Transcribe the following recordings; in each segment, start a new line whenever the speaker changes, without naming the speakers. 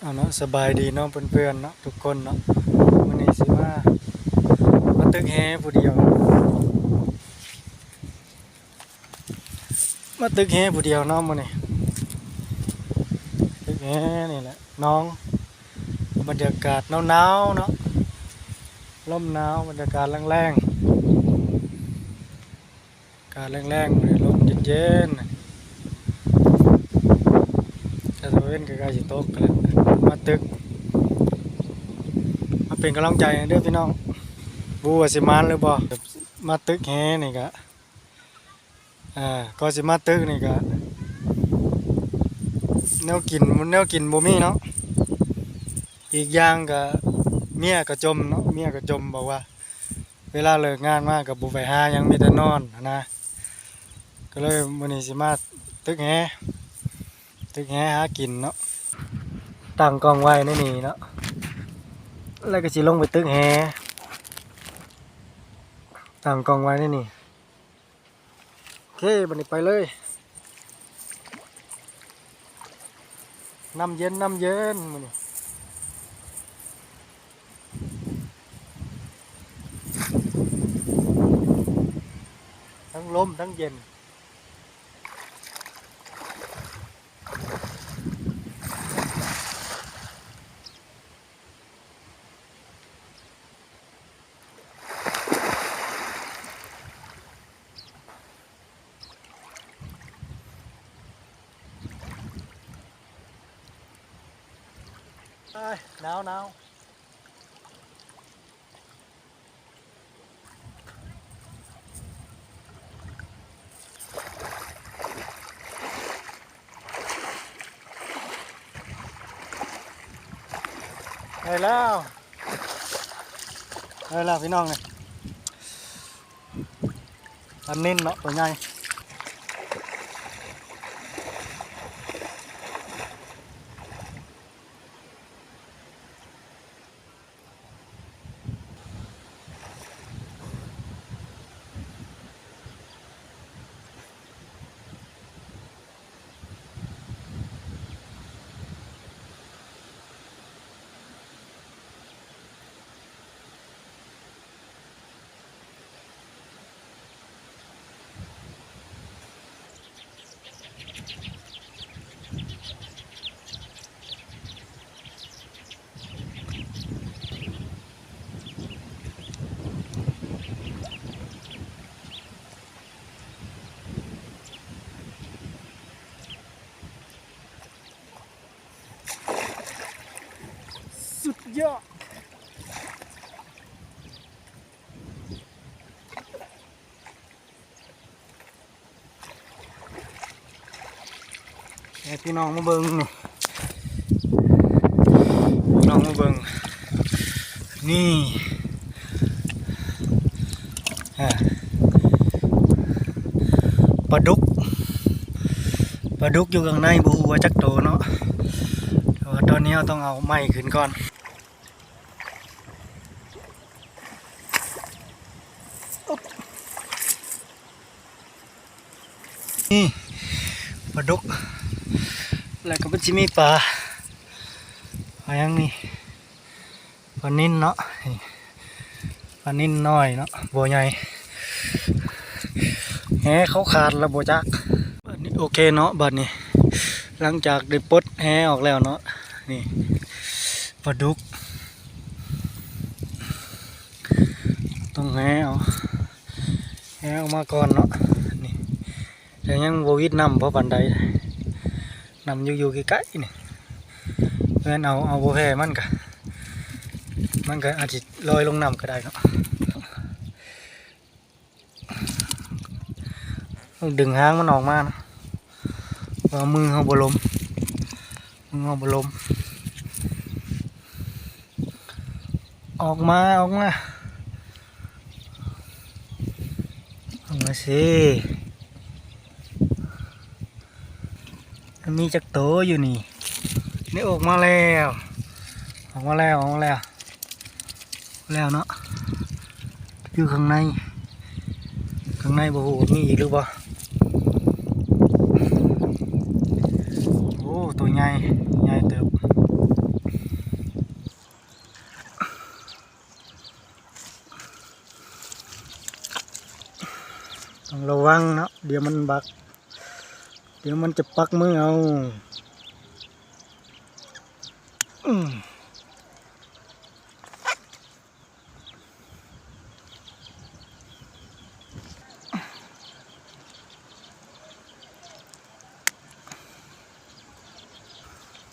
เอาเนาะสบายดีเนาะเพื่อนๆเนาะทุกคนเนาะวันนี้สิมามาตึกแฮผู้เดียว มาตึกแฮผู้เดียวเนาะมื้อนี้ตึกแฮนี่แหละน้องบรรยากาศหนาวๆเนาะลมหนาวบรรยากาศแรงๆอากาศแรงๆมื้อนี้ลมเย็นๆแต่ตะเวนก็ใกล้สิตกกันแล้ว มาตึกมาเป็นกำลังใจเด้อพี่น้องบูว่าสิมานหรือบ่มาตึกแฮนี่ก็อ่าก็สิมาตึกนี่ก็แนวกินแนวกินบ่มีเนาะอีกอย่างก็เมียก็จมเนาะเมียก็จมบอกว่า เวลาเลิกงานมาก็บ่ไปหายังมีแต่นอนนะก็เลยมื้อนี้สิมาตึกแฮตึกแหหากินเนาะ ตั้งกล้องไว้ในนี่เนาะแล้วก็สิลงไปตึกแหตั้งกล้องไว้ในนี่โอเคบันนี้ไปเลยน้ำเย็นน้ำเย็นมันนี่ทั้งลมทั้งเย็น เอ้ยหนาวหนาวได้แล้ เยอะให้พี่น้องมาเบิ่งนี่พี่น้องมาเบิ่งนี่อะปลาดุกปลาดุกอยู่ข้างในบูว่าจักโตเนาะตอนนี้เราต้องเอาไม้ขึ้นก่อนป ลาดุก แล้วก็มันจะมีปลาอะไรอย่างนี้ปลานิ่นเนาะปลานิ่นน้อยเนาะบัวใหญ่แหเขาขาดแล้วบัวจักบัดนี้โอเคเนาะบัดนี้ หลังจากได้ปลดแหออกแล้วเนาะนี่ปลาดุกต้องแหเอาแหออกมาก่อนเนาะ แต่ยังบวิดนำเพราะปันใดนำอยู่อยู่ใกล้ๆนี่เพื่อนเอาเอาโบแพมันกะมันก็อาจจะลอยลงน้ำก็ได้เนาะดึงหางมันออกมานะว่ามือเขาบลมมือเขาบลม ออกมาออกมาออกมาสิ มีจักโตอยู่นี่ นี่ออกมาแล้ว ออกมาแล้วออกมาแล้ว แล้วเนาะ อยู่ข้างใน ข้างในบ่หมีอีกหรือเปล่าโอ้ตัวใหญ่ ใหญ่เติบต้องระวังเนาะ เดี๋ยวมันบัก เดี๋ยวมันจะปักมือเอา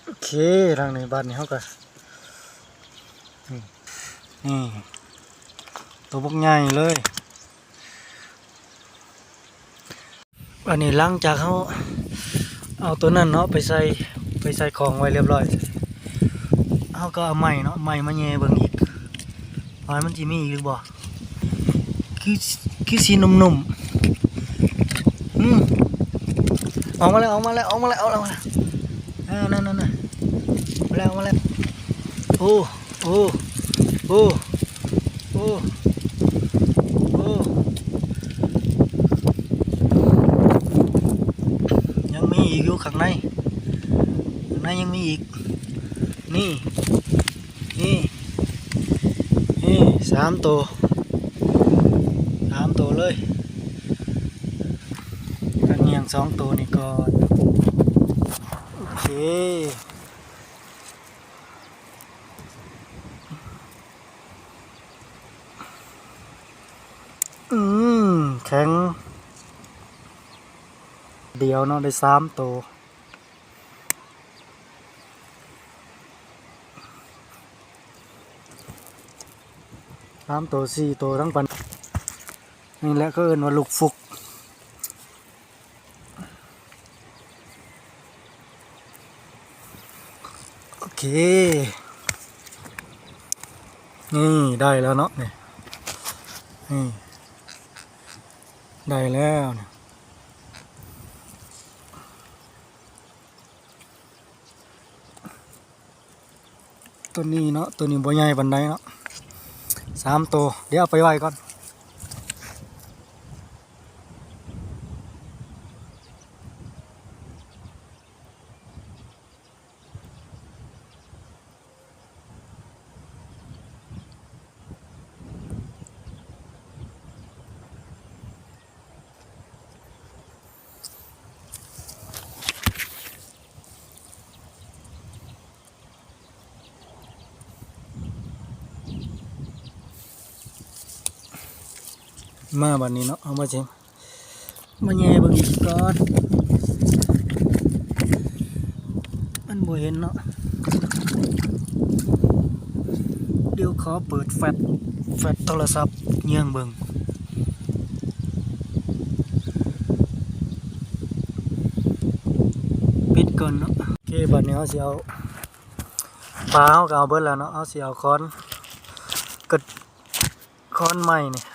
โอเคทางในบ้านนี้เขาก็นี่นี่ตัวพวกใหญ่เลย อันนี้หลังจากเขาเอาตัวนั้นเนาะไปใส่ไปใส่ของไว้เรียบร้อยเขาก็เอาไม้เนาะไม้มาแย่เบิ่งอีกว่ามันจะมีอีกหรือบ่คือคือสีนุ่มๆอืมออกมาแล้วออกมาแล้วออกมาแล้วเอาแล้วเอาแล้วอ่านั่นนั่นนั่นมาแล้วมาแล้วโอ้โอ้โอ้โอ้ ยังมีอีกอยู่ข้างในข้างในยังมี อีก นี่ นี่ นี่สามตัวสามตัวเลยกันเงียงสองตัวนี่ก่อนโอเคอืมแข็ง เดียวเนาะได้สามตัว สามตัวสี่ตัวทั้งปันนี่แหละก็เอินว่าลูกฟุกโอเค นี่ได้แล้วเนาะนี่นี่ได้แล้วเนี่ยตัวนี้เนาะตัวนี้บ่ใหญ่ปานใดเนาะ สามตัว เดี๋ยวเอาไปไว้ก่อน มาบัดนี้เนาะเอามาเจมมาแย่บิ่งอีกก่อนมันบ่เห็นเนาะเดี๋ยวขอเปิดแฟลชแฟลชโทรศัพท์เยี่ยงเบิงปิดก่อนเนาะโอเคบัดนี้เอาสิเอาปลาเอาก็เอาเบิดแล้วเนาะเอาเสิเอาค้อนกดค้อนใหม่นี่ลง